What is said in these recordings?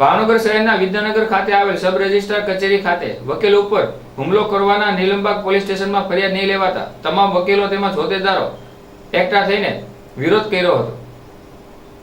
ભાવનગર શહેરના વિદ્યાનગર ખાતે આવેલ સબ રજિસ્ટ્રાર કચેરી ખાતે વકીલ ઉપર હુમલો કરવાના નીલમબાગ પોલીસ સ્ટેશનમાં ફરિયાદ નહીં લેવાતા તમામ વકીલો તેમજ હોદ્દેદારો એકઠા થઈને વિરોધ કર્યો હતો.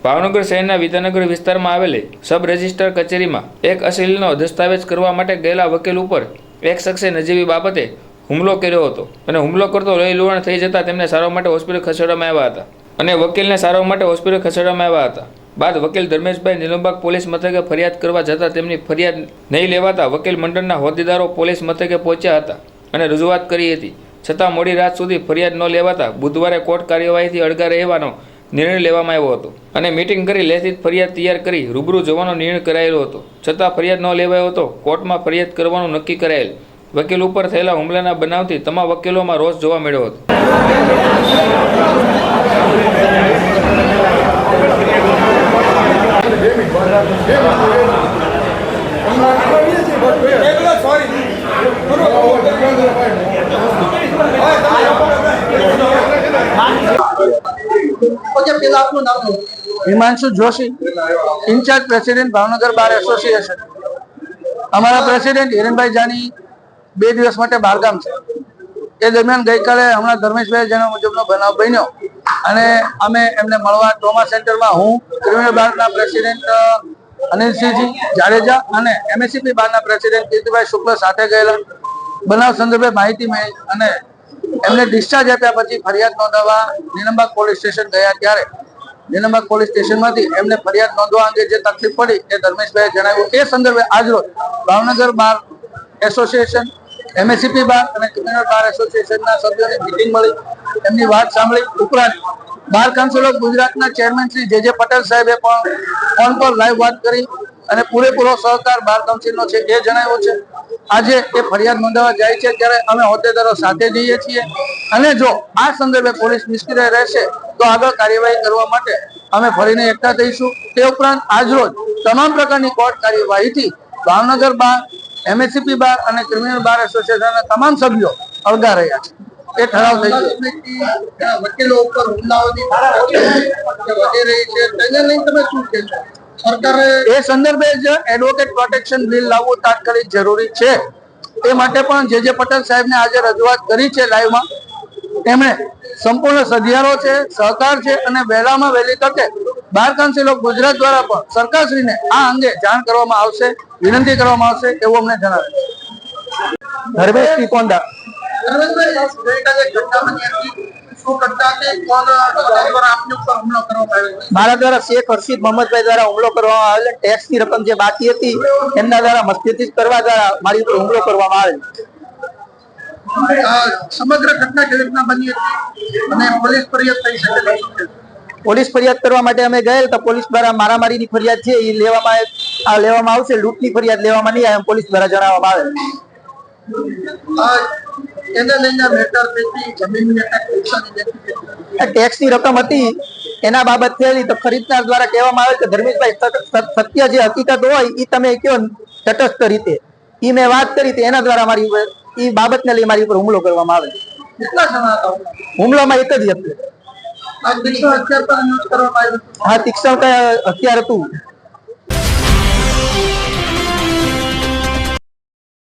ભાવનગર શહેરના વિદ્યાનગર વિસ્તારમાં આવેલી સબ રજિસ્ટ્રાર કચેરીમાં એક અશીલનો દસ્તાવેજ કરવા માટે ગયેલા વકીલ ઉપર એક શખ્સે નજીવી બાબતે હુમલો કર્યો હતો અને હુમલો કરતો લોહી લુહાણ થઈ જતા તેમને સારવાર માટે હોસ્પિટલ ખસેડવામાં આવ્યા હતા અને વકીલને સારવાર માટે હોસ્પિટલ ખસેડવામાં આવ્યા હતા. બાદ વકીલ ધર્મેશભાઈ નિલંબાગ પોલીસ મથકે ફરિયાદ કરવા જતાં તેમની ફરિયાદ નહીં લેવાતા વકીલ મંડળના હોદ્દેદારો પોલીસ મથકે પહોંચ્યા હતા અને રજૂઆત કરી હતી. છતાં મોડી રાત સુધી ફરિયાદ ન લેવાતા બુધવારે કોર્ટ કાર્યવાહીથી અળગા રહેવાનો નિર્ણય લેવામાં આવ્યો હતો અને મીટિંગ કરી લેખિત ફરિયાદ તૈયાર કરી રૂબરૂ જવાનો નિર્ણય કરાયેલો હતો. છતાં ફરિયાદ ન લેવાયો હતો કોર્ટમાં ફરિયાદ કરવાનું નક્કી કરાયેલ. વકીલ ઉપર થયેલા હુમલાના બનાવથી તમામ વકીલોમાં રોષ જોવા મળ્યો હતો. Himanshu Joshi, incharge president Bhavnagar bar association. અમારા પ્રેસિડેન્ટ હિરેનભાઈ જાની બે દિવસ માટે બહારગામ છે. એ દરમિયાન ગઈકાલે હમણાં ધર્મેશભાઈ જેના મુજબનો બનાવ બન્યો. અને અમે એમને મળવા ટ્રોમા સેન્ટરમાં હું ક્રિમિનલ બારના પ્રેસિડેન્ટ અનિલસિંહજી જાડેજા અને એમએસસીપી બારના પ્રેસિડેન્ટ કીર્તિભાઈ શુક્લ સાથે ગયેલા. બનાવ સંદર્ભે માહિતી મળી અને એમને ડિસ્ચાર્જ આપ્યા પછી ફરિયાદ નોંધાવવા નીલમબાગ પોલીસ સ્ટેશન ગયા ત્યારે. નીલમબાગ પોલીસ સ્ટેશનમાંથી એમને ફરિયાદ નોંધવા અંગે જે તકલીફ પડી એ ધર્મેશભાઈએ જણાવ્યું. એ સંદર્ભે આજરોજ ભાવનગર બાર એસોસિએશન, એમએસસીપી બાર અને ક્રિમિનલ બાર એસોસિએશનના સભ્યોની મિટિંગ મળી. એમની વાત સાંભળી ઉપરાંત બાર કાઉન્સિલ ઓફ ગુજરાતના chairman Shri J J Patel સાહેબે પણ ફોન પર લાઈવ વાત કરી અને પૂરેપૂરો સહકાર બાર કાઉન્સિલનો છે એ જણાવ્યો છે. આજે એ ફરિયાદ નોંધાવા જાય છે ત્યારે અમે હોદ્દેદારો સાથે જઈએ છીએ અને જો આ સંદર્ભે પોલીસ નિષ્ક્રિય રહેશે તો આગળ કાર્યવાહી કરવા માટે અમે ફરીને એકઠા થઈશું. તે ઉપરાંત આજરોજ તમામ પ્રકારની કોર્ટ કાર્યવાહીથી ભાવનગર બાર એમએસસીપી બાર અને ક્રિમિનલ બાર એસોસિએશનના તમામ સભ્યો અળગા રહ્યા છે. એ ઠરાવ થઈ ગયો. વકીલો ઉપર હુમલાઓની વધી રહી છે તેને લઈને તમે શું કહેશો સરકારે એ સંદર્ભે જ એડવોકેટ પ્રોટેક્શન બિલ લાવવું તાત્કાલિક જરૂરી છે. એ માટે પણ જે જે પટેલ સાહેબને આજે રજૂઆત કરી છે લાઈવમાં તેમણે સંપૂર્ણ સધિયારો છે સહકાર છે અને વહેલામાં વહેલી તકે બાર કાઉન્સિલ ઓફ ગુજરાત દ્વારા પણ સરકારશ્રીને આ અંગે જાણ કરવામાં આવશે વિનંતી કરવામાં આવશે એવું અમને જણાવે ધર્મેશ ત્રિકોંડા મારા દ્વારા શેખ હર્ષિદ મોહમ્મદભાઈ દ્વારા હુમલો કરવામાં આવેલ ટેક્સની રકમ જે બાકી હતી એમના દ્વારા મસ્તીથી કરવા દ્વારા મારી ઉપર હુમલો કરવામાં આવેલ સમગ્ર ઘટના કેવી રીતના બની હતી અને પોલીસ ફરિયાદ થઈ શકે? પોલીસ ફરિયાદ કરવા માટે અમે ગયેલ તો પોલીસ દ્વારા મારામારીની ફરિયાદ છે એ લેવામાં લેવામાં આવશે લૂંટની ફરિયાદ લેવામાં નહીં આવે પોલીસ દ્વારા જણાવવામાં આવે એને લઈને જમીનની ટેક્સની રકમ હતી એના બાબત થયેલી તો ખરીદનાર દ્વારા કહેવામાં આવે કે ધર્મેશભાઈ સત- સત- સત્ય જે હકીકત હોય એ તમે કયો તટસ્થ રીતે. એ મેં વાત કરી હતી એના દ્વારા મારી ઉપર એ બાબતને લઈ મારી ઉપર હુમલો કરવામાં આવે. કેટલા જણા હુમલામાં એક જ હતું. હા તીક્ષણ હથિયાર હતું.